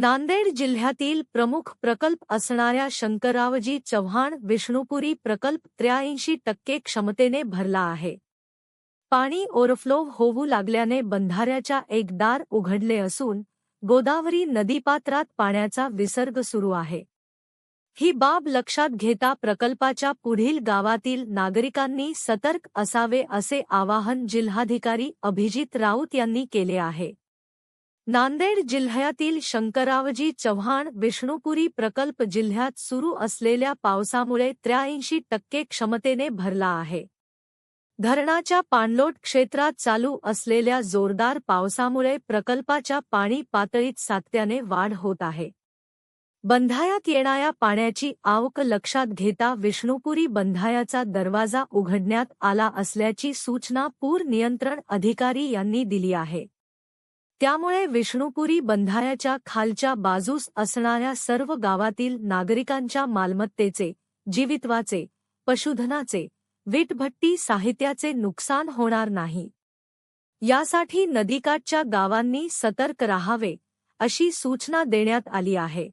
नांदेड जिल्ह्यातील प्रमुख प्रकल्प असणाऱ्या शंकरावजी चव्हाण विष्णुपुरी प्रकल्प त्र्याऐंशी टक्के क्षमतेने भरला आहे. पाणी ओव्हरफ्लो होऊ लागल्याने बंधाऱ्याच्या एक दार उघडले असून गोदावरी नदीपात्रात पाण्याचा विसर्ग सुरू आहे. ही बाब लक्षात घेता प्रकल्पाच्या पुढील गावातील नागरिकांनी सतर्क असावे असे आवाहन जिल्हाधिकारी अभिजित राऊत यांनी केले आहे. नांदेड जिल्ह्यातील शंकरावजी चव्हाण विष्णुपुरी प्रकल्प जिल्ह्यात सुरू असलेल्या पावसामुळे त्र्याऐंशी टक्के क्षमतेने भरला आहे. धरणाच्या पाणलोट क्षेत्रात चालू असलेल्या जोरदार पावसामुळे प्रकल्पाच्या पाणी पातळीत सातत्याने वाढ होत आहे. बंधायात येणाऱ्या पाण्याची आवक लक्षात घेता विष्णुपुरी बंधायाचा दरवाजा उघडण्यात आला असल्याची सूचना पूर नियंत्रण अधिकारी यांनी दिली आहे. त्यामुळे विष्णुपुरी बंधाऱ्याच्या खालच्या बाजूस असणाऱ्या सर्व गावातील नागरिकांच्या मालमत्तेचे जीवित्वाचे पशुधनाचे वीटभट्टी साहित्याचे नुकसान होणार नाही. यासाठी नदीकाठच्या गावांनी सतर्क राहावे अशी सूचना देण्यात आली आहे.